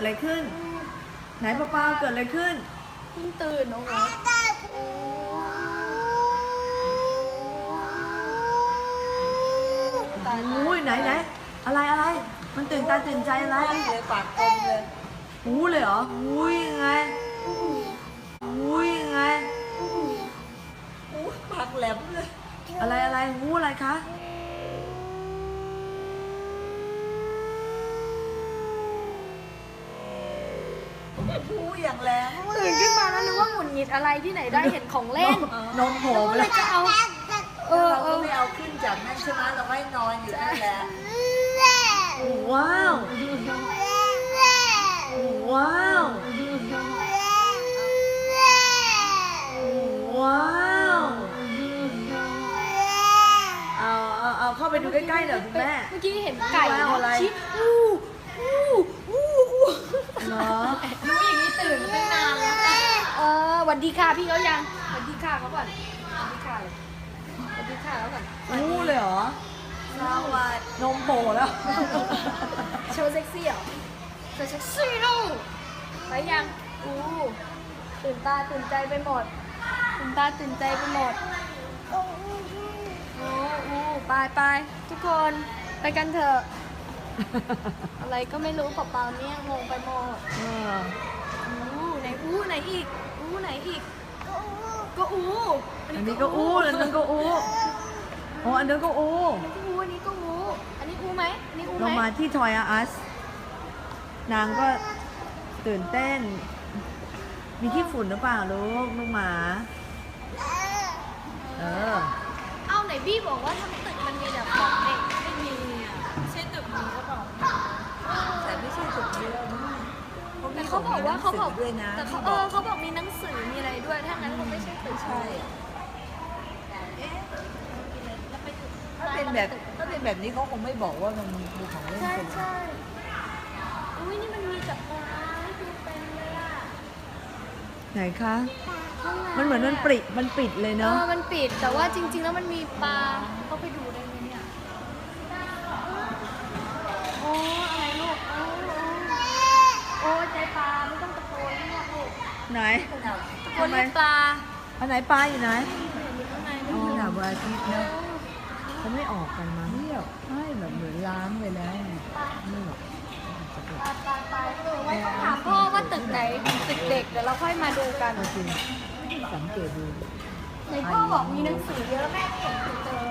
ดอะไรขึ้น ไหนเปล่าๆเกิดอะไรขึ้น เพิ่งตื่นโอ้โหตายอุ้ยไหนไหนอะไรอะไร มันตื่นตาตื่นใจอะไรเลยปากกลมเลยหูเลยเหรออุ้ยยังไงอุ้ยยังไงอู้ปากแหลมเลย อะไรอะไรหูอะไรคะ อู้อย่างแรงตื่นขึ้นมาแล้วนึกว่าหงุดหงิดอะไรที่ไหนได้เห็นของเล่นนมโผล่แล้วไปก็เลแล้ยวจะเอา เออเราเอก็อไม่เอาขึ้นจากนั่นใช่ไหมเราก็ให้นอนอยู่นั่นแหละว้าวว้าวว้าวเอาเอาเอาเข้าไปดูใกล้ๆหน่อยคุณแม่ เมื่อกี้เห็นไก่ว้าวอะไรชี้อู้อู้อู้อู้ เหรอ รู้อย่างนี้ตื่นมาตั้งนานแล้วเออห วันดีค่ะพี่เขายังหวันดีค่ะเขาก่อนหวันดีค่ะเลยหวันดีค่ะเขาก่อนหูเลยเหรอสวัสดนมโผล่แล้ว โชว์เซ็กซี่เหรอโชว์เซ็กซี่ลูกไปยังอู้ตื่นตาตื่นใจไปหมด ตื่นตาตื่นใจไปหมดโอ้อู้ไปไปทุกคนไปกันเถอะ อะไรก็ไม่รู้เปล่าๆเนี่ยงงไปหมดเอออู้ไหนอู้ไหนอีก อู้ไหนอีก ก็อู้อันนี้ก็อู้อันนั้นก็อู้อ๋ออันนั้นก็อู้อันนี้ก็อู้อันนี้ก็อู้อันนี้อู้ไหมอันนี้อู้เราไหมมาที่ทอยอาร์สนางก็ตื่นเต้น มีขี้ฝุ่นหรือเปล่าลูกลูกหมา เออ เอาไหนบี้บอกว่าทั้งตึกมันมีแต่ของเด็กไม่มีอะใช่ตึกนี้หรือเปล่า แต่ไม่ใช่จุดนี้แล้วนะ แต่ เขาบอกว่าเขาบอกด้วยนะแต่เขาเออเขาบอกมีหนังสือมีอะไรด้วยถ้างั้นคงไม่ใช่ตึกใช่แล้วไปตึกถ้าเป็นแบบถ้าเป็นแบบนี้เขาคงไม่บอกว่ามันมีของเล่นใช่เป็นใช่อุ้ยนี่มันมีจับปลาให้ดูเป็นเลยอะไหนคะข้างใมันเหมือนมันปิดมันปิดเลยเอเนาะอมันปิดแต่ว่าจริง ๆ แล้วมันมีปลาเขาไปดูได้ไหมเนี่ยโอ้อะไรลูกโอ้โอ้โอ้ใจปลาไม่ต้องตะโกนเรียกลูก ไหนตะโกนเรียกปลาอันไหนปลาอยู่ไหนอยู่ข้างในอ๋ลูอกดาบวันอาทิตย์เนาะเขาไม่ออกกันมาเงียบใช่แบบเหมือนล้างไปแล้วไงไม่หรอกปลาปลาปลาเออไว้ต้องถามพ่อว่าตึกไหนตึกเด็กเดี๋ยวเราค่อยมาดูกันเอาจริงสังเกตดูในพ่อบอกมีหนังสือเยอะแม่เห็นเจอ